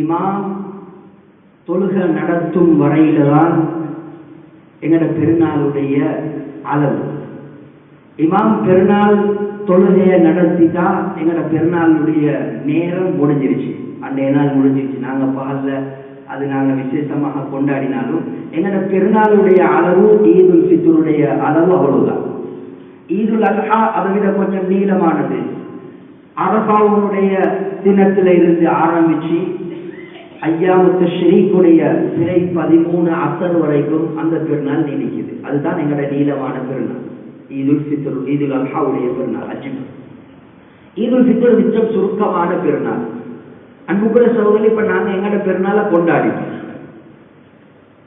இமாம் தொழுகை நடத்தும் வரையில தான் எங்கட பெருநாளுடைய அளவு இமாம் பெருநாள் தொழுகையை நடத்தி தான் எங்கட பெருநாளுடைய நேரம் முடிஞ்சிருச்சு. அன்றைய நாள் முடிஞ்சிருச்சு. நாங்கள் பகல்ல அது நாங்கள் விசேஷமாக கொண்டாடினாலும் எங்கட பெருநாளுடைய அளவு ஈதுல் ஃபித்ருடைய அளவு அவ்வளவுதான். ஈதுல் அல்ஹா அதை விட கொஞ்சம் நீளமானது. அரபாவுடைய தினத்தில் இருந்து ஆரம்பிச்சு ஐயாவுக்கு ஷெரீக்குடைய சிறை பதிமூணு அசர் வரைக்கும் அந்த பெருநாள் நீடிக்குது. அதுதான் எங்களோட நீளமான பெருநாள். ஈதுல் ஃபித்ர் ஈதுல் அல்ஹாவுடைய பெருநாள் அஜிம் ஈதுல் ஃபித்ர் மிச்சம் சுருக்கமான பெருநாள். அன்புக்குள்ள சகோதரி இப்ப நாங்க எங்களோட பெருநாளை கொண்டாடிட்டோம்.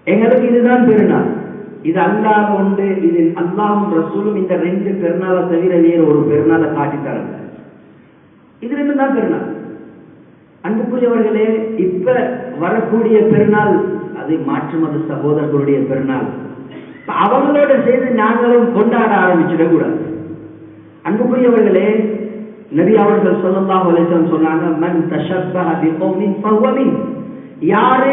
எங்களுக்கு இதுதான் பெருநாள். இது அல்லாம உண்டு இது அல்லாஹும் ரசூலும் இந்த ரெண்டு பெருநாளை தவிர வேறு ஒரு பெருநாளை காட்டி தரல இது ரெண்டு தான் பெருநாள். அன்புக்குரியவர்களே இப்ப வரக்கூடிய பெருநாள் அது மாற்று மத சகோதரர்களுடைய பெருநாள். அவங்களோட சேர்ந்து நாங்களும் கொண்டாட ஆரம்பிச்சிடக்கூடாது அன்புக்குரியவர்களே நபி அவர்கள் சொல்லலாம் அலைஹிஸ்ஸலாம் சொன்னாங்க மண் தஷப்பஹ பிகௌமின் யாரு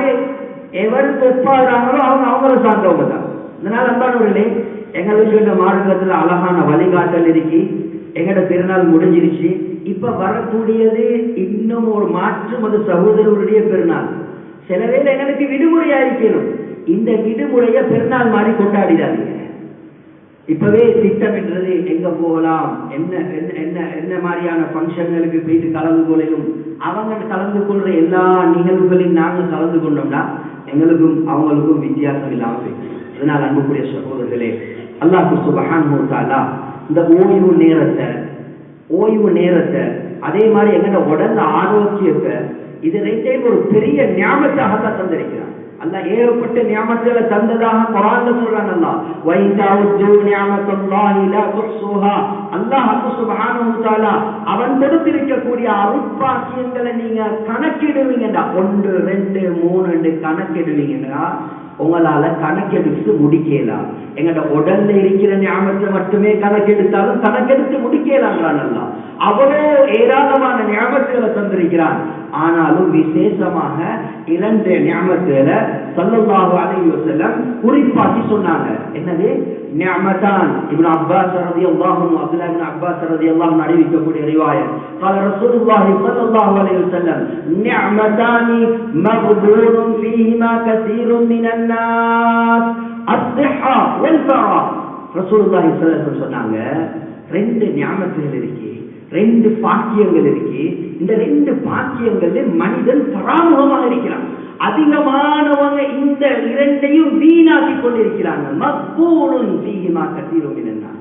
எவர் பெப்பாடுறாங்களோ அவங்க அவங்கள சார்ந்தவங்க தான். இதனால அன்பானவர்களே எங்களுக்கு இந்த மார்க்கத்தில் அழகான வழிகாட்டல் இருக்கி. எங்கட பெருநாள் முடிஞ்சிருச்சு. இப்ப வரக்கூடியது இன்னும் ஒரு மாற்று மத சகோதரருடைய பெருநாள். சில பேர் எங்களுக்கு விடுமுறையா இருக்கணும். இந்த விடுமுறைய பெருநாள் மாதிரி கொண்டாடிடாதீங்க. இப்பவே திட்டமிடுறது எங்க போகலாம்? என்ன என்ன என்ன என்ன மாதிரியான ஃபங்க்ஷன்களுக்கு போயிட்டு கலந்து கொள்ளையும் அவங்க கலந்து கொள்ற எல்லா நிகழ்வுகளையும் நாங்க கலந்து கொண்டோம்னா எங்களுக்கும் அவங்களுக்கும் வித்தியாசம் இல்லாமல் அதனால் அன்புக்குரிய சகோதரர்களே அல்லாஹ் சுபஹான் மூத்தாலா இந்த ஓய்வு நேரத்தை ஓய்வு நேரத்தை அதே மாதிரி எங்கட உடல் ஆரோக்கியத்தை இது ரெண்டையும் ஒரு பெரிய ஞாபகத்தாக தான் தந்திருக்கிறான் அல்ல ஏகப்பட்ட ஞாபகங்களை தந்ததாக குரான் சொல்றான் அல்லாஹ். வைதாவுது நியாமத்துல்லாஹி லா துஹ்சுஹா அல்லாஹ் சுப்ஹானஹு தஆலா அவன் கொடுத்திருக்கக்கூடிய அருட்பாக்கியங்களை நீங்க கணக்கிடுவீங்கடா. ஒன்று ரெண்டு மூணு கணக்கிடுவீங்கடா. உங்களால கணக்கெடுத்து முடிக்கலாம்? எங்கட உடல்ல இருக்கிற ஞாபகத்தை மட்டுமே கணக்கெடுத்தாலும் கணக்கெடுத்து முடிக்கலாங்கிறான் நல்லா அவ்வளோ ஏராளமான ஞாபகங்களை தந்திருக்கிறான். ஆனாலும் விசேஷமாக இரண்டு ஞாபகத்துல சல்லல்லாஹு அலைஹி வஸல்லம் குறிப்பாக்கி சொன்னாங்க என்னது நிஅமதான் இப்னு அப்பாஸ் ரலியல்லாஹு அன்ஹு அப்துல்லாஹ் இப்னு அப்பாஸ் ரலியல்லாஹு அன்ஹு அறிவிக்கக்கூடிய ரிவாயத் قال رسول الله صلى الله عليه وسلم نعمتان مغبون فيهما كثير من الناس الصحة والفراغ رسول الله صلى الله عليه وسلم சொன்னாங்க ரெண்டு ஞாபகங்கள் இருக்கு ரெண்டு பாக்கியங்கள் இருக்கு. இந்த ரெண்டு பாக்கியங்கள்ல மனிதன் பராமுகமாக இருக்கிறான். அதிகமானவங்க இந்த இரண்டையும் வீணாக்கி கொண்டிருக்கிறாங்க. மக்கூலும் சீகமாக கத்தீரும் என்ன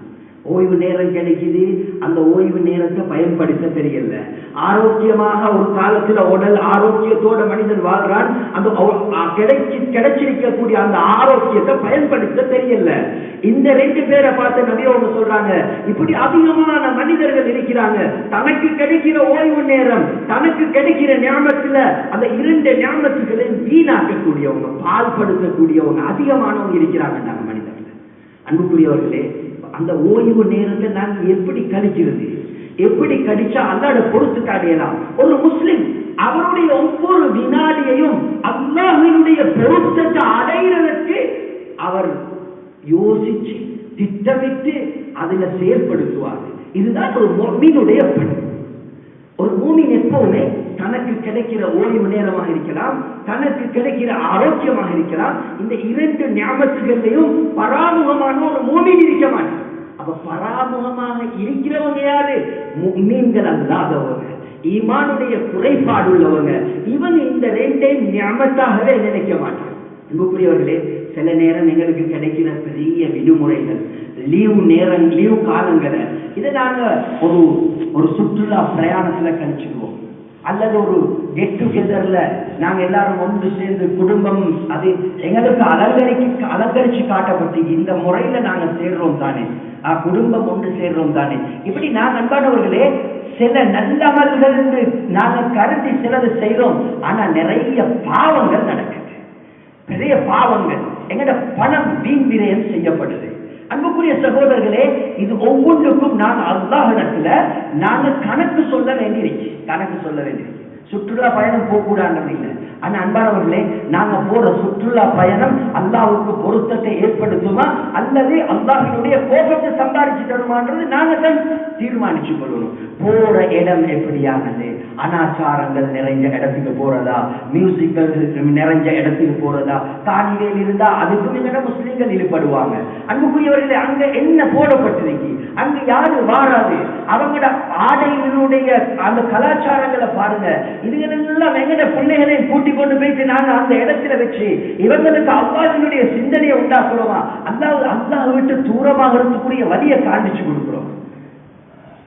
ஓய்வு நேரம் கிடைக்குது. அந்த ஓய்வு நேரத்தை பயன்படுத்த தெரியல. ஆரோக்கியமாக ஒரு காலத்தில் உடல் ஆரோக்கியத்தோட மனிதன் வாழ்றான். அந்த கிடைச்சி கிடைச்சிருக்கக்கூடிய அந்த ஆரோக்கியத்தை பயன்படுத்த தெரியல. இந்த ரெண்டு பேரை பார்த்து நிறைய அவங்க சொல்றாங்க இப்படி அதிகமான மனிதர்கள் இருக்கிறாங்க. தனக்கு கிடைக்கிற ஓய்வு நேரம் தனக்கு கிடைக்கிற ஞாபகத்துல அந்த இரண்டு ஞாபகத்துகளையும் வீணாக்கக்கூடியவங்க பால்படுத்தக்கூடியவங்க அதிகமானவங்க இருக்கிறாங்க நாங்கள் மனிதர்கள் அன்புக்குரியவர்களே அந்த ஓய்வு நேரத்தை நாங்கள் எப்படி கழிக்கிறது? எப்படி கடிச்சா அல்லாட பொறுத்துக்காடியலாம் ஒரு முஸ்லிம் அவருடைய ஒவ்வொரு வினாடியையும் அல்லாஹினுடைய பொருத்தத்தை அடைகிறதற்கு அவர் யோசிச்சு திட்டமிட்டு அதுல செயல்படுத்துவார். இதுதான் ஒரு மீனுடைய பணி. ஒரு மூமின் எப்பவுமே தனக்கு கிடைக்கிற ஓய்வு நேரமாக இருக்கலாம் தனக்கு கிடைக்கிற ஆரோக்கியமாக இருக்கலாம். இந்த இரண்டு ஞாபகங்களையும் பராமுகமான ஒரு மூமின் இருக்க மாட்டார் அப்ப பராமுகமாக இருக்கிறவங்க யாரு? மீன்கள் அல்லாதவங்க. ஈமானுடைய குறைபாடு உள்ளவங்க. இவங்க இந்த ரெண்டையும் ஞாபகத்தாகவே நினைக்க மாட்டாங்க. அன்புக்குரியவர்களே சில நேரம் எங்களுக்கு கிடைக்கிற பெரிய விடுமுறைகள் லீவு நேரம் லீவ் காலங்களை இதை நாங்க ஒரு ஒரு சுற்றுலா பிரயாணத்துல கழிச்சுக்குவோம். அல்லது ஒரு கெட் டுகெதர்ல நாங்க எல்லாரும் ஒன்று சேர்ந்து குடும்பம் அது எங்களுக்கு அலங்கரிக்கு அலங்கரிச்சு காட்டப்பட்டு இந்த முறையில நாங்க சேர்றோம் தானே. ஆஹ் குடும்பம் ஒன்று சேர்றோம் தானே. இப்படி நான் அன்பானவர்களே சில நல்ல அமல்கள் என்று நாங்க கருதி சிலது செய்றோம் ஆனா நிறைய பாவங்கள் நடக்குது. பெரிய பாவங்கள். எங்கட பணம் வீண் விரயம் செய்யப்படுது. அன்புக்குரிய சகோதரர்களே இது ஒவ்வொரு நான் அல்லாஹிடத்துல நாங்க கணக்கு சொல்ல வேண்டியிருக்கு. கணக்கு சொல்ல வேண்டியிருக்கு. சுற்றுலா பயணம் போகக்கூடாது இல்லை. ஆனா அன்பானவர்களே நாங்க போற சுற்றுலா பயணம் அல்லாவுக்கு பொருத்தத்தை ஏற்படுத்துமா? அல்லது அல்லாஹினுடைய கோபத்தை சம்பாதிச்சு தருமான்றது நாங்க தான் தீர்மானிச்சு கொள்ளணும். போற இடம் எப்படியானது? அனாச்சாரங்கள் நிறைஞ்ச இடத்துக்கு போறதா? மியூசிக்கல் நிறைஞ்ச இடத்துக்கு போறதா? தானிவேல் இருந்தா அதுக்கும் எங்கட முஸ்லீம்கள் ஈடுபடுவாங்க அன்புக்குரியவர்களே அங்க என்ன போடப்பட்டிருக்கு? அங்க யாரு வாராது? அவங்களோட ஆடைகளுடைய அந்த கலாச்சாரங்களை பாருங்க. இதுகளெல்லாம் எங்கட பிள்ளைகளை கூட்டி கொண்டு போயிட்டு நாங்க அந்த இடத்துல வச்சு இவங்களுக்கு அல்லாஹினுடைய சிந்தனையை உண்டாக்குறோமா அல்லாஹ் அல்லாஹ் விட்டு தூரமாக இருக்கக்கூடிய வழியை காண்பிச்சு கொடுக்குறோம்.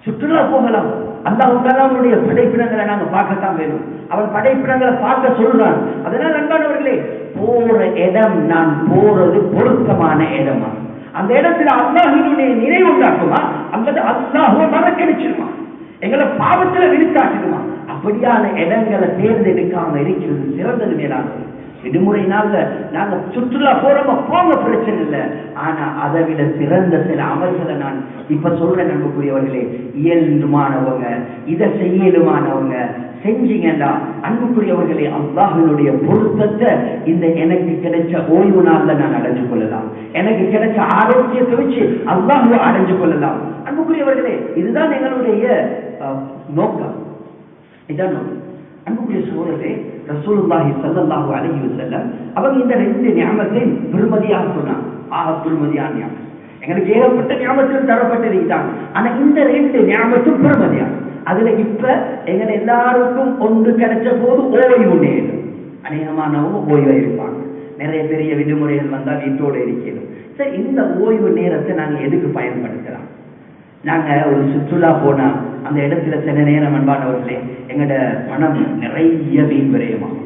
சுற்றுலா போகலாம். அல்லாஹ் அவனுடைய படைப்பினங்களை நாங்க பார்க்கத்தான் வேணும். அவன் படைப்பினங்களை பார்க்க சொல்றான். அதனால அன்பானவர்களே போற இடம் நான் போறது பொருத்தமான இடமா? அந்த இடத்துல அல்லாஹினுடைய நினைவு உண்டாக்குமா? அல்லது அல்லாஹுவ மறக்கடிச்சிருமா? எங்களை பாவத்துல விழுத்தாட்டிடுமா அப்படியான இடங்களை தேர்ந்தெடுக்காம இருக்கிறது சிறந்தது மேலானது விடுமுறை நாள்ல நாங்க சுற்றுலா போறோமா? போங்க பிரச்சனை இல்லை. ஆனா அதை விட சிறந்த சில அமல்களை நான் இப்ப சொல்றேன் அன்புக்குரியவர்களே. இயலுமானவங்க இதை செய்யலுமானவங்க செஞ்சீங்கடா அன்புக்குரியவர்களே அல்லாஹினுடைய பொருத்தத்தை இந்த எனக்கு கிடைச்ச ஓய்வு நாள்ல நான் அடைஞ்சு கொள்ளலாம். எனக்கு கிடைச்ச ஆரோக்கியத்தை வச்சு அல்லாஹுவை அடைஞ்சு கொள்ளலாம். அன்புக்குரியவர்களே இதுதான் எங்களுடைய அஹ், நோக்கம். இதான் அன்புக்குரிய சோழரே ரசூலுல்லாஹி ஸல்லல்லாஹு அலைஹி வஸல்லம் அவங்க இந்த ரெண்டு ஞாபகத்தை பெருமதியாக சொன்னாங்க. ஆக பெருமதியான ஞாபகம் எங்களுக்கு ஏகப்பட்ட ஞாபகத்தில் தரப்பட்டது இதுதான் ஆனா இந்த ரெண்டு ஞாபகத்தும் பெருமதியான அதுல இப்ப எங்கள் எல்லாருக்கும் ஒன்று கிடைச்ச போது ஓய்வு நேரம். அநேகமானவங்க ஓய்வா இருப்பாங்க. நிறைய பெரிய விடுமுறைகள் வந்தால் வீட்டோடு இருக்கிறோம். சரி இந்த ஓய்வு நேரத்தை நாங்கள் எதுக்கு பயன்படுத்தலாம்? நாங்கள் ஒரு சுற்றுலா போனால் அந்த இடத்துல சில நேரம் அன்பானவர்களே எங்களோட பணம் நிறைய வீண் விரயமாகும்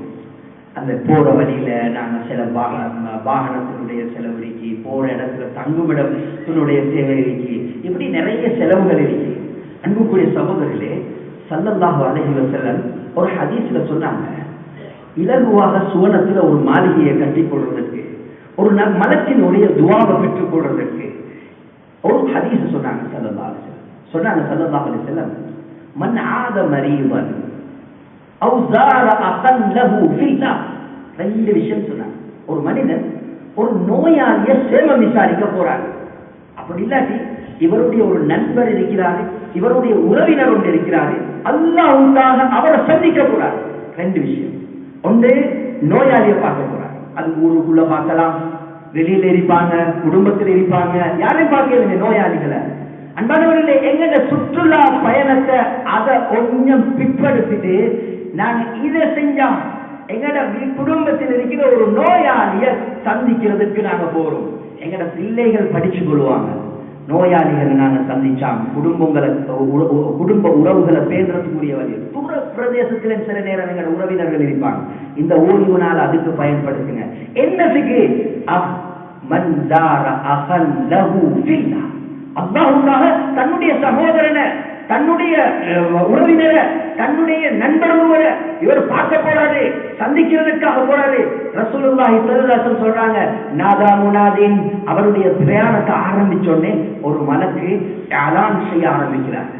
அந்த போற வழியில நாங்க சில வாகன வாகனத்தினுடைய செலவழிக்கு போற இடத்துல தங்குமிடத்தினுடைய தேவைக்கு இப்படி நிறைய செலவுகள் இருக்கு. அன்புக்குரிய சகோதரர்களே சல்லல்லாஹு அலைஹி வஸல்லம் ஒரு ஹதீஸ்ல சொன்னாங்க. இலகுவாக சுவனத்துல ஒரு மாளிகையை கட்டி கொள்வதற்கு ஒரு ந- மலத்தினுடைய துவாவை பெற்றுக் கொள்வதற்கு ஒரு ஹதீஸ் சொன்னாங்க சல்லல்லாஹு சொன்னாங்க சல்லல்லாஹு அலைஹி வஸல்லம் மன் ஆத மரீவன் அவு ஜார அகன் லஹு ஃபில்லா ரெண்டு விஷயம் சொன்னாங்க. ஒரு மனிதன் ஒரு நோயாளிய சேமம் விசாரிக்க போறாங்க அப்படி இல்லாட்டி இவருடைய ஒரு நண்பர் இருக்கிறாரு இவருடைய உறவினர் ஒன்று இருக்கிறாரு அல்லாஹ்வுக்காக அவரை சந்திக்க போறாரு. ரெண்டு விஷயம். ஒன்று நோயாளியை பார்க்க போறாரு. அது ஊருக்குள்ள பார்க்கலாம் வெளியில இருப்பாங்க குடும்பத்தில் இருப்பாங்க யாரையும் பார்க்கல நோயாளிகளை. அன்பானவர்களே எங்க சுற்றுலா பயணத்தை அதை கொஞ்சம் பிற்படுத்திட்டு நாங்க இதை செஞ்சோம் எங்கட குடும்பத்தில் இருக்கிற ஒரு நோயாளிய சந்திக்கிறதுக்கு நாங்க போறோம். எங்கட பிள்ளைகள் படிச்சு கொள்வாங்க. நோயாளிகளை நாங்க சந்திச்சாம் குடும்பங்களை குடும்ப உறவுகளை பேசுறதுக்குரிய வழி தூர பிரதேசத்துல சில நேரம் எங்கட உறவினர்கள் இருப்பாங்க. இந்த ஓய்வு நாள் அதுக்கு பயன்படுத்துங்க. என்னதுக்கு அஹ், மன் ஜார அகன் லஹு ஃபில்லா. அல்லாஹுக்காக தன்னுடைய சகோதரனை தன்னுடைய உறவினரை தன்னுடைய நண்பர் ஒருவரை இவர் பார்க்க போறாரு சந்திக்கிறதுக்காக போறாரு. ரசூலுல்லாஹி ஸல்லல்லாஹு சொல்றாங்க நாதா முனாதீன். அவருடைய பிரயாணத்தை ஆரம்பிச்சோடனே ஒரு மலக்கு அலான் செய்ய ஆரம்பிக்கிறார்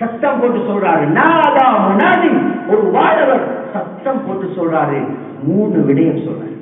சத்தம் போட்டு சொல்றாரு நாதா முனாதீன். ஒரு வாழவர் சத்தம் போட்டு சொல்றாரு மூணு விடயம் சொல்றாரு.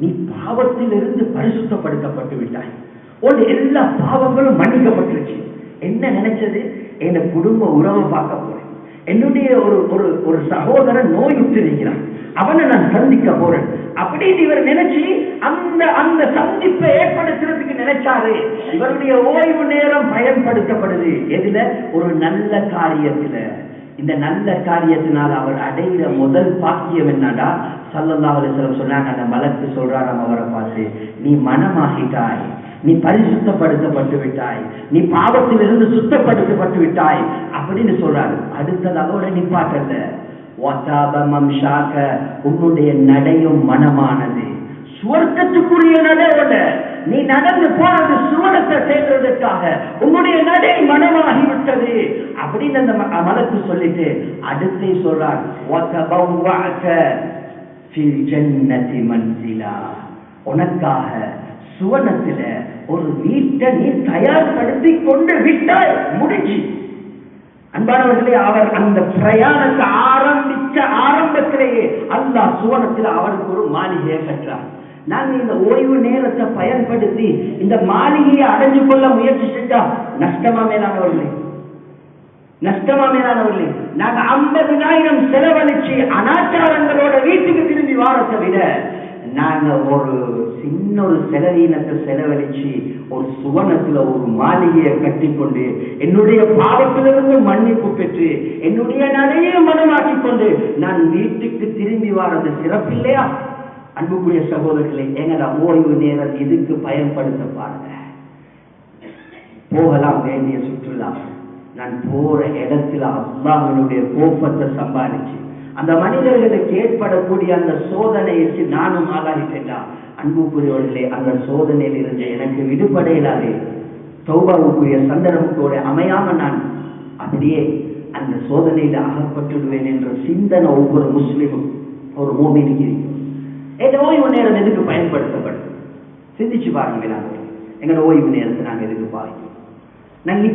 நீ பாவத்திலிருந்து பரிசுத்தப்படுத்தப்பட்டு விட்டாய். உன் எல்லா பாவங்களும் மன்னிக்கப்பட்டுருச்சு. என்ன நினைச்சது? என் குடும்ப உறவை பார்க்க போறேன். என்னுடைய ஒரு ஒரு ஒரு சகோதரன் நோயுற்று இருக்கிறான் அவனை நான் சந்திக்க போறேன். அப்படின்னு இவர் நினைச்சு அந்த அந்த சந்திப்பை ஏற்படுத்துறதுக்கு நினைச்சாரு. இவருடைய ஓய்வு நேரம் பயன்படுத்தப்படுது. எதுல? ஒரு நல்ல காரியத்துல. இந்த நல்ல காரியத்தினால் அவர் அடைகிற முதல் பாக்கியம் என்னடா? சல்லல்லாஹு அலிஸ்லம் சொன்னாங்க அந்த மலக்கு சொல்றாராம் அவரை பார்த்து நீ மனமாகிட்டாய் நீ பரிசுத்தப்படுத்தப்பட்டு விட்டாய் நீ பாவத்திலிருந்து சுத்தப்படுத்தப்பட்டு விட்டாய் அப்படின்னு சொல்றாரு. அடுத்தது அதோட நிப்பாட்டல்ல உன்னுடைய நடையும் மனமானது. சுவர்க்கத்துக்குரிய நடை நீ நடந்து போனது சுவனத்தை சேர்ந்ததற்காக உன்னுடைய நடை மனமாகி விட்டது அப்படின்னு அந்த மனத்து சொல்லிட்டு அடுத்து சொல்றார். உனக்காக சுவனத்துல ஒரு வீட்டை நீ தயார்படுத்தி கொண்டு விட்டாய். முடிஞ்சு. அன்பானவர்களே அவர் அந்த பிரயாணத்தை ஆரம்பிச்ச ஆரம்பத்திலேயே அல்லாஹ் சுவனத்தில் அவருக்கு ஒரு மாளிகையை கட்டுறார். நாங்க இந்த ஓய்வு நேரத்தை பயன்படுத்தி இந்த மாளிகையை அடைஞ்சு கொள்ள முயற்சி செஞ்சா நஷ்டமா மேலானவர்களே? நஷ்டமா மேலானவர்களே? நாங்க ஐம்பதுனாயிரம் செலவழிச்சு அனாச்சாரங்களோட வீட்டுக்கு திரும்பி வாரத்தை விட நாங்க ஒரு சின்ன ஒரு செலவீனத்தை செலவழிச்சு ஒரு சுவனத்துல ஒரு மாளிகையை கட்டிக்கொண்டு என்னுடைய பாவத்திலிருந்து மன்னிப்பு பெற்று என்னுடைய நிறைய மனமாக்கிக் கொண்டு நான் வீட்டுக்கு திரும்பி வாரது சிறப்பில்லையா? அன்புக்குரிய சகோதரர்களே எங்கட ஓய்வு நேரம் இதுக்கு பயன்படுத்த பாருங்க? போகலாம் வேண்டிய சுற்றுலா. நான் போற இடத்துல அல்லாஹனுடைய கோபத்தை சம்பாதிச்சு அந்த மனிதர்களுக்கு ஏற்படக்கூடிய அந்த சோதனைக்கு நானும் ஆளாகிட்டேன்டா. அன்புக்குரியவர்களே அந்த சோதனையில் இருந்த எனக்கு விடுபட இல்லாதே தௌபாவுக்குரிய சந்தர்ப்பத்தோட அமையாம நான் அப்படியே அந்த சோதனையில அகப்பட்டுடுவேன் என்ற சிந்தனை ஒவ்வொரு முஸ்லிமும் ஒரு மோமினுக்கு இந்த ஓய்வு நேரம் எதுக்கு பயன்படுத்தப்படும்? சிந்திச்சு பாருங்க எங்களோட ஓய்வு நேரத்தை நாங்கள் எதுக்கு பாவிக்கிறோம் நாங்கள்